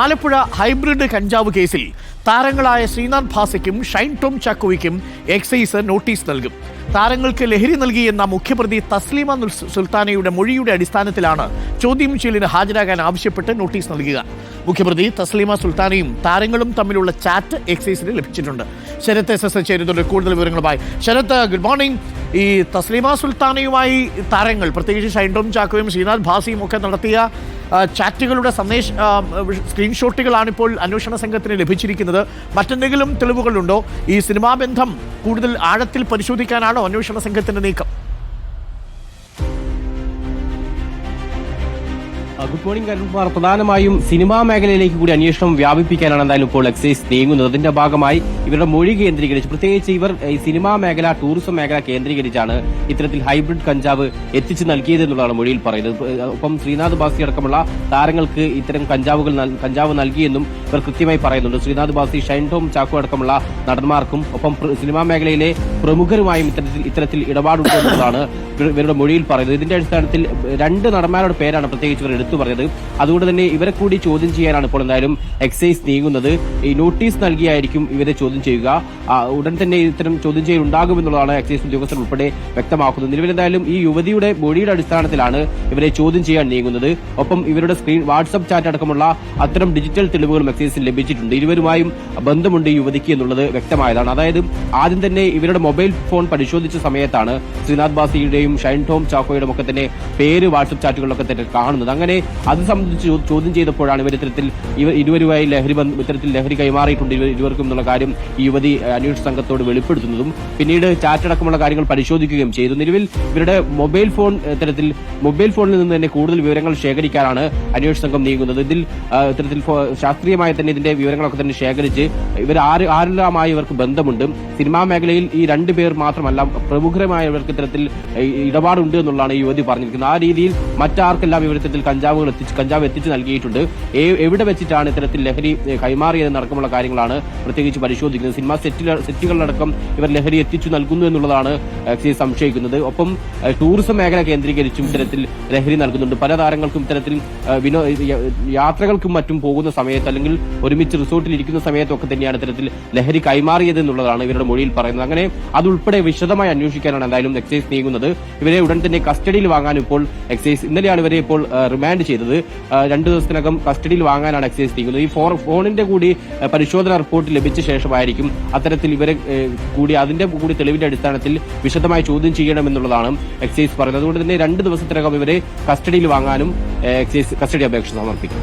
Alappuzha hybrid കഞ്ചാവ് കേസിൽ താരങ്ങളായ ശ്രീനാഥ് ഭാസയ്ക്കും ഷൈൻ ടോം ചാക്കോയ്ക്കും എക്സൈസ് നോട്ടീസ് നൽകും. താരങ്ങൾക്ക് ലഹരി നൽകിയെന്ന മുഖ്യപ്രതി തസ്ലീമ സുൽത്താനയുടെ മൊഴിയുടെ അടിസ്ഥാനത്തിലാണ് ചോദ്യം ചെയ്യലിന് ഹാജരാകാൻ ആവശ്യപ്പെട്ട് നോട്ടീസ് നൽകുക. മുഖ്യപ്രതി തസ്ലീമ സുൽത്താനയും താരങ്ങളും തമ്മിലുള്ള ചാറ്റ് എക്സൈസിന് ലഭിച്ചിട്ടുണ്ട്. ശരത് എസ് എസ് ചേരുന്നുണ്ട്. കൂടുതൽ വിവരങ്ങളുമായി. ശരത് ഗുഡ് മോർണിംഗ് ഈ തസ്ലീമ സുൽത്താനയുമായി താരങ്ങൾ പ്രത്യേകിച്ച് ഷൈൻഡോം ചാക്കോയും ശ്രീനാഥ് ഭാസിയും ഒക്കെ നടത്തിയ ചാറ്റുകളുടെ സന്ദേശ സ്ക്രീൻഷോട്ടുകളാണിപ്പോൾ അന്വേഷണ സംഘത്തിന് ലഭിച്ചിരിക്കുന്നത്. മറ്റെന്തെങ്കിലും തെളിവുകളുണ്ടോ? ഈ സിനിമാ ബന്ധം കൂടുതൽ ആഴത്തിൽ പരിശോധിക്കാനാണോ അന്വേഷണ സംഘത്തിന്റെ നീക്കം? ഗുഡ് മോർണിംഗ് അരുൺകുമാർ പ്രധാനമായും സിനിമാ മേഖലയിലേക്ക് കൂടി അന്വേഷണം വ്യാപിപ്പിക്കാനാണ് എന്തായാലും ഇപ്പോൾ എക്സൈസ് നീങ്ങുന്നത്. അതിന്റെ ഭാഗമായി ഇവരുടെ മൊഴി കേന്ദ്രീകരിച്ച് പ്രത്യേകിച്ച് ഇവർ ഈ സിനിമാ മേഖല ടൂറിസം മേഖല കേന്ദ്രീകരിച്ചാണ് ഇത്തരത്തിൽ ഹൈബ്രിഡ് കഞ്ചാവ് എത്തിച്ചു നൽകിയത് എന്നുള്ളതാണ് മൊഴിയിൽ പറയുന്നത്. ഒപ്പം ശ്രീനാഥ് ബാസി അടക്കമുള്ള താരങ്ങൾക്ക് ഇത്തരം കഞ്ചാവുകൾ കഞ്ചാവ് നൽകിയെന്നും ഇവർ കൃത്യമായി പറയുന്നുണ്ട്. ശ്രീനാഥ് ബാസി ഷൈൻ ടോം ചാക്കോ അടക്കമുള്ള നടന്മാർക്കും ഒപ്പം സിനിമാ മേഖലയിലെ പ്രമുഖരുമായും ഇത്തരത്തിൽ ഇത്തരത്തിൽ ഇടപാടുണ്ടെന്നുള്ളതാണ് ഇവരുടെ മൊഴിയിൽ പറയുന്നത്. ഇതിന്റെ അടിസ്ഥാനത്തിൽ രണ്ട് നടന്മാരുടെ പേരാണ് പ്രത്യേകിച്ച് ഇവർ എടുത്തു പറഞ്ഞത്. അതുകൊണ്ട് തന്നെ ഇവരെ കൂടി ചോദ്യം ചെയ്യാനാണ് ഇപ്പോൾ എന്തായാലും എക്സൈസ് നീങ്ങുന്നത്. ഈ നോട്ടീസ് നൽകിയായിരിക്കും ഇവരെ ചോദ്യം ചെയ്യുക. ഉടൻ തന്നെ ഇത്തരം ചോദ്യം ചെയ്യൽ ഉണ്ടാകുമെന്നുള്ളതാണ് എക്സൈസ് ഉദ്യോഗസ്ഥർ ഉൾപ്പെടെ വ്യക്തമാക്കുന്നത്. നിലവിൽ എന്തായാലും ഈ യുവതിയുടെ ബോഡിയുടെ അടിസ്ഥാനത്തിലാണ് ഇവരെ ചോദ്യം ചെയ്യാൻ നീങ്ങുന്നത്. ഒപ്പം ഇവരുടെ സ്ക്രീൻ വാട്സ്ആപ്പ് ചാറ്റ് അടക്കമുള്ള അത്തരം ഡിജിറ്റൽ തെളിവുകളും എക്സൈസിന് ലഭിച്ചിട്ടുണ്ട്. ഇരുവരുമായും ബന്ധമുണ്ട് ഈ യുവതിക്ക് എന്നുള്ളത് വ്യക്തമായതാണ്. അതായത് ആദ്യം തന്നെ ഇവരുടെ മൊബൈൽ ഫോൺ പരിശോധിച്ച സമയത്താണ് ശ്രീനാഥ് ബാസിയുടെയും ഷൈൻ ടോം ചാക്കോയുടെ ഒക്കെ തന്നെ പേര് വാട്സ്ആപ്പ് ചാറ്റുകളിലൊക്കെ തന്നെ കാണുന്നത്. അങ്ങനെ അത് സംബന്ധിച്ച് ചോദ്യം ചെയ്തപ്പോഴാണ് ഇവർ ഇത്തരത്തിൽ ഇവർ ഇരുവരുമായി ലഹരി ഇത്തരത്തിൽ ലഹരി കൈമാറിയിട്ടുണ്ട്. ഇരുവർക്കും എന്നുള്ള കാര്യം ഈ യുവതി അന്വേഷണ സംഘത്തോട് വെളിപ്പെടുത്തുന്നതും പിന്നീട് ചാറ്റ് അടക്കമുള്ള കാര്യങ്ങൾ പരിശോധിക്കുകയും ചെയ്തു. നിലവിൽ ഇവരുടെ മൊബൈൽ ഫോൺ ഇത്തരത്തിൽ മൊബൈൽ ഫോണിൽ നിന്ന് തന്നെ കൂടുതൽ വിവരങ്ങൾ ശേഖരിക്കാനാണ് അന്വേഷണ സംഘം നീങ്ങുന്നത്. ഇതിൽ ഇത്തരത്തിൽ ശാസ്ത്രീയമായി തന്നെ ഇതിന്റെ വിവരങ്ങളൊക്കെ തന്നെ ശേഖരിച്ച് ഇവർ ആര് ആരെല്ലാമായി ഇവർക്ക് ബന്ധമുണ്ട്. സിനിമാ മേഖലയിൽ ഈ രണ്ടു പേർ മാത്രമല്ല പ്രമുഖരമായ ഇവർക്ക് ഇത്തരത്തിൽ ഇടപാടുണ്ട് എന്നുള്ളതാണ് ഈ യുവതി പറഞ്ഞിരിക്കുന്നത്. ആ രീതിയിൽ മറ്റാർക്കെല്ലാം ഇവർ ഇത്തരത്തിൽ കഞ്ചാവുകൾ എത്തിച്ച് കഞ്ചാവ് എത്തിച്ച് നൽകിയിട്ടുണ്ട്. എവിടെ വെച്ചിട്ടാണ് ഇത്തരത്തിൽ ലഹരി ഏ, കൈമാറിയതെന്ന് അടക്കമുള്ള കാര്യങ്ങളാണ് പ്രത്യേകിച്ച് പരിശോധിക്കുന്നത്. സിനിമാ സെറ്റിൽ സെറ്റുകളിലടക്കം ഇവർ ലഹരി എത്തിച്ചു നൽകുന്നു എന്നുള്ളതാണ് എക്സൈസ് സംശയിക്കുന്നത്. ഒപ്പം ടൂറിസം മേഖല കേന്ദ്രീകരിച്ചും ഇത്തരത്തിൽ ലഹരി നൽകുന്നുണ്ട്. പല താരങ്ങൾക്കും ഇത്തരത്തിൽ യാത്രകൾക്കും മറ്റും പോകുന്ന സമയത്ത് അല്ലെങ്കിൽ ഒരുമിച്ച് റിസോർട്ടിൽ ഇരിക്കുന്ന സമയത്തൊക്കെ തന്നെയാണ് ഇത്തരത്തിൽ ലഹരി കൈമാറിയത് എന്നുള്ളതാണ് ഇവരുടെ മൊഴിയിൽ പറയുന്നത്. അങ്ങനെ അതുൾപ്പെടെ വിശദമായി അന്വേഷിക്കാനാണ് എന്തായാലും എക്സൈസ് നീങ്ങുന്നത്. ഇവരെ ഉടൻ തന്നെ കസ്റ്റഡിയിൽ വാങ്ങാൻ ഇപ്പോൾ എക്സൈസ് ഇന്നലെയാണ് ഇവരെ ഇപ്പോൾ ആ, റിമാൻഡ് ചെയ്തത്. രണ്ടു ദിവസത്തിനകം കസ്റ്റഡിയിൽ വാങ്ങാനാണ് എക്സൈസ് നീങ്ങുന്നത് ഈ ഫോർ ഫോണിന്റെ കൂടി പരിശോധന റിപ്പോർട്ട് ലഭിച്ച ശേഷമായിരിക്കും അത്തരത്തിൽ ഇവരെ കൂടി അതിന്റെ കൂടി തെളിവിന്റെ അടിസ്ഥാനത്തിൽ വിശദമായി ചോദ്യം ചെയ്യണമെന്നുള്ളതാണ് എക്സൈസ് പറയുന്നത് അതുകൊണ്ട് തന്നെ രണ്ട് ദിവസത്തിനകം ഇവരെ കസ്റ്റഡിയിൽ വാങ്ങാനും എക്സൈസ് കസ്റ്റഡി അപേക്ഷ സമർപ്പിക്കും.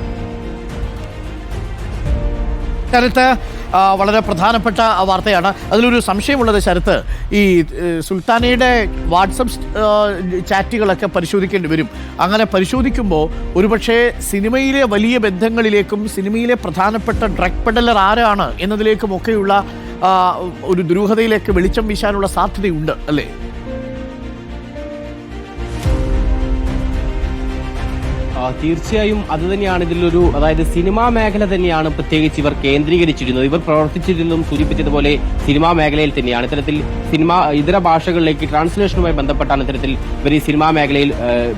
ശരത്ത് വളരെ പ്രധാനപ്പെട്ട വാർത്തയാണ്. അതിലൊരു സംശയമുള്ളത് ശരത്ത് ഈ സുൽത്താനയുടെ വാട്സപ്പ് ചാറ്റുകളൊക്കെ പരിശോധിക്കേണ്ടി വരും. അങ്ങനെ പരിശോധിക്കുമ്പോൾ ഒരുപക്ഷെ സിനിമയിലെ വലിയ ബന്ധങ്ങളിലേക്കും സിനിമയിലെ പ്രധാനപ്പെട്ട ഡ്രഗ് പെഡലർ ആരാണ് എന്നതിലേക്കും ഒക്കെയുള്ള ഒരു ദുരൂഹതയിലേക്ക് വെളിച്ചം വീശാനുള്ള സാധ്യതയുണ്ട് അല്ലേ? തീർച്ചയായും അത് തന്നെയാണ് ഇതിലൊരു അതായത് സിനിമാ മേഖല തന്നെയാണ് പ്രത്യേകിച്ച് ഇവർ കേന്ദ്രീകരിച്ചിരുന്നത്. ഇവർ പ്രവർത്തിച്ചിരുന്നതും സൂചിപ്പിച്ചതുപോലെ സിനിമാ മേഖലയിൽ തന്നെയാണ്. ഇത്തരത്തിൽ സിനിമ ഇതര ഭാഷകളിലേക്ക് ട്രാൻസ്ലേഷനുമായി ബന്ധപ്പെട്ടാണ് ഇത്തരത്തിൽ ഇവർ ഈ സിനിമാ മേഖലയിൽ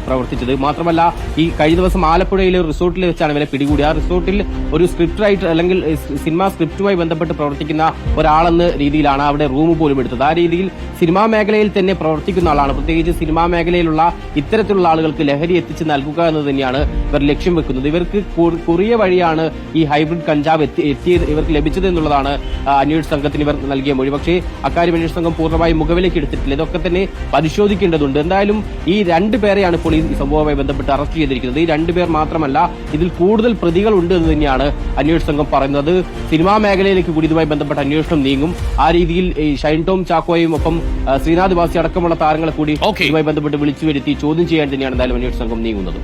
പ്രവർത്തിച്ചത്. മാത്രമല്ല ഈ കഴിഞ്ഞ ദിവസം ആലപ്പുഴയിലെ റിസോർട്ടിൽ വെച്ചാണ് ഇവരെ പിടികൂടി. ആ റിസോർട്ടിൽ ഒരു സ്ക്രിപ്റ്റ് റൈറ്റർ അല്ലെങ്കിൽ സിനിമാ സ്ക്രിപ്റ്റുമായി ബന്ധപ്പെട്ട് പ്രവർത്തിക്കുന്ന ഒരാളെന്ന രീതിയിലാണ് അവിടെ റൂം പോലും എടുത്തത്. ആ രീതിയിൽ സിനിമാ മേഖലയിൽ തന്നെ പ്രവർത്തിക്കുന്ന ആളാണ്. പ്രത്യേകിച്ച് സിനിമാ മേഖലയിലുള്ള ഇത്തരത്തിലുള്ള ആളുകൾക്ക് ലഹരി എത്തിച്ച് നൽകുക എന്നത് തന്നെയാണ് ഇവർ ലക്ഷ്യം വെക്കുന്നത്. ഇവർക്ക് കുറിയ വഴിയാണ് ഈ ഹൈബ്രിഡ് കഞ്ചാവ് എത്തി എത്തിയത് ഇവർക്ക് ലഭിച്ചത് എന്നുള്ളതാണ് അന്വേഷണ സംഘത്തിന് ഇവർ നൽകിയ മൊഴി. പക്ഷേ അക്കാര്യം അന്വേഷണ സംഘം പൂർണമായും മുഖവിലേക്ക് എടുത്തിട്ടില്ല. ഇതൊക്കെ തന്നെ പരിശോധിക്കേണ്ടതുണ്ട്. എന്തായാലും ഈ രണ്ട് പേരെയാണ് ഇപ്പോൾ ഈ സംഭവവുമായി ബന്ധപ്പെട്ട് അറസ്റ്റ് ചെയ്തിരിക്കുന്നത്. ഈ രണ്ട് പേർ മാത്രമല്ല ഇതിൽ കൂടുതൽ പ്രതികൾ ഉണ്ട് എന്ന് തന്നെയാണ് അന്വേഷണ സംഘം പറയുന്നത്. സിനിമാ മേഖലയിലേക്ക് കൂടി ഇതുമായി ബന്ധപ്പെട്ട അന്വേഷണം നീങ്ങും. ആ രീതിയിൽ ഈ ഷൈൻ ടോം ചാക്കോയും ഒപ്പം ശ്രീനാഥ് ബാസി അടക്കമുള്ള താരങ്ങളെ കൂടി. ഇതുമായി ബന്ധപ്പെട്ട് വിളിച്ചു വരുത്തി ചോദ്യം ചെയ്യാൻ തന്നെയാണ് എന്തായാലും അന്വേഷണ സംഘം നീങ്ങുന്നത്.